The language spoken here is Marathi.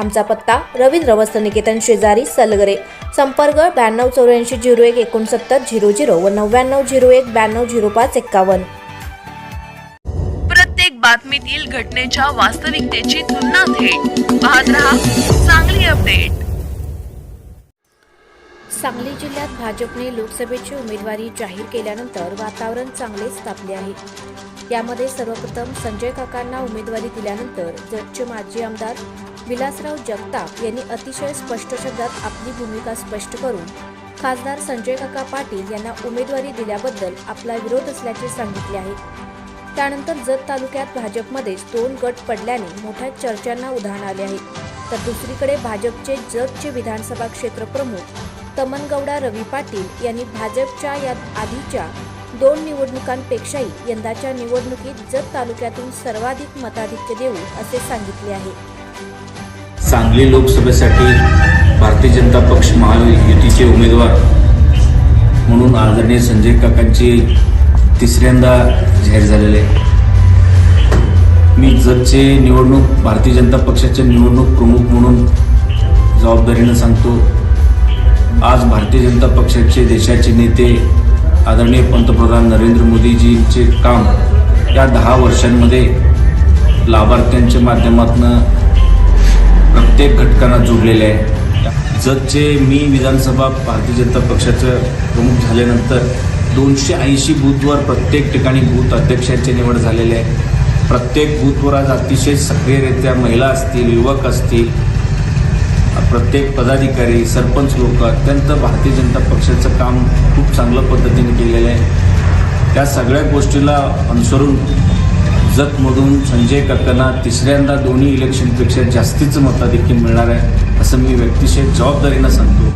आमचा पत्ता रवींद्र वस्त्र निकेतन शेजारी सलगरे. संपर्क ब्याण्णव चौऱ्याऐंशी झिरो एक एकोणसत्तर झिरो झिरो व नव्याण्णव झिरो एक ब्याण्णव झिरो पाच एक्कावन्न. प्रत्येक बातमीतील घटनेच्या वास्तविकतेची तुलना थेट. पाहत रहा चांगली अपडेट. सांगली जिल्ह्यात भाजपने लोकसभेची उमेदवारी जाहीर केल्यानंतर वातावरण चांगलेच तापले आहे. यामध्ये सर्वप्रथम संजय काकांना उमेदवारी दिल्यानंतर जतचे माजी आमदार विलासराव जगताप यांनी अतिशय स्पष्ट शब्दात आपली भूमिका स्पष्ट करून खासदार संजय काका पाटील यांना उमेदवारी दिल्याबद्दल आपला विरोध असल्याचे सांगितले आहे. त्यानंतर जत तालुक्यात भाजपमध्येच दोन गट पडल्याने मोठ्या चर्चांना उधाण आले आहे. तर दुसरीकडे भाजपचे जतचे विधानसभा क्षेत्रप्रमुख तमनगौडा रवी पाटील यांनी भाजपच्या या आधीच्या दोन निवडणुकांपेक्षाही यंदाच्या निवडणुकीत जत तालुक्यातून सर्वाधिक मताधिक्य देऊ असे सांगितले आहे. सांगली लोकसभेसाठी भारतीय जनता पक्ष महायुतीचे उमेदवार म्हणून आदरणीय संजय काकांची तिसऱ्यांदा जाहीर झालेले आहे. मी जगचे निवडणूक भारतीय जनता पक्षाचे निवडणूक प्रमुख म्हणून जबाबदारीनं सांगतो आज भारतीय जनता पक्षाचे देशाचे नेते आदरणीय पंतप्रधान नरेंद्र मोदीजींचे काम या दहा वर्षांमध्ये लाभार्थ्यांच्या माध्यमातून प्रत्येक घटकांना जोडलेले आहे. जगचे मी विधानसभा भारतीय जनता पक्षाचं प्रमुख झाल्यानंतर दोनशे ऐंशी बूथवर प्रत्येक ठिकाणी बूथ अध्यक्षांची निवड झालेली आहे. प्रत्येक बूथवर आज अतिशय सक्रियरित्या महिला असतील युवक असतील प्रत्येक पदाधिकारी सरपंच लोक अत्यंत भारतीय जनता पक्षाचं काम खूप चांगल्या पद्धतीने केलेलं आहे. त्या सगळ्या गोष्टीला अनुसरून जतमधून संजय काकांना तिसऱ्यांदा दोन्ही इलेक्शनपेक्षा जास्तीचं मताधिक्य मिळणार आहे असं मी व्यक्तिशय जबाबदारीनं सांगतो.